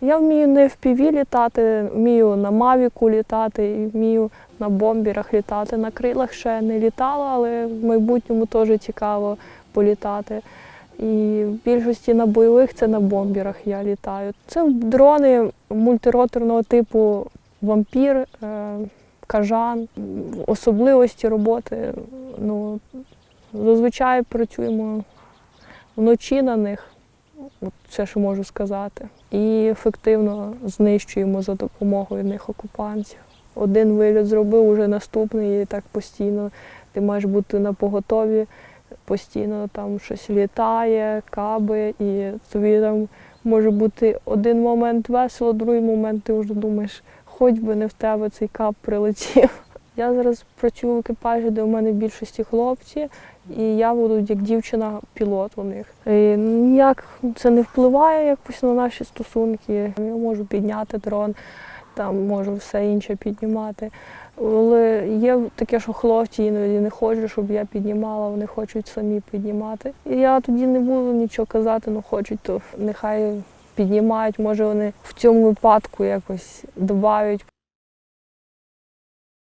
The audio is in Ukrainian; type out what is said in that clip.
Я вмію на FPV літати, вмію на Мавіку літати, і вмію на бомбірах літати. На крилах ще не літала, але в майбутньому теж цікаво політати. І в більшості на бойових це на бомбірах я літаю. Це дрони мультироторного типу вампір, е, кажан. Особливості роботи. Ну, зазвичай працюємо вночі на них. От все, що можу сказати. І ефективно знищуємо за допомогою них окупантів. Один виліт зробив, уже наступний, і так постійно. Ти маєш бути на поготові, постійно там щось літає, каби, і тобі там може бути один момент весело, другий момент ти вже думаєш, хоч би не в тебе цей кап прилетів. Я зараз працюю в екіпажі, де у мене в більшості хлопці, і я буду як дівчина-пілот у них. І ніяк це не впливає якось на наші стосунки. Я можу підняти дрон, там можу все інше піднімати. Але є таке, що хлопці іноді не хочуть, щоб я піднімала, вони хочуть самі піднімати. І я тоді не буду нічого казати, ну хочуть, то нехай піднімають. Може вони в цьому випадку якось додають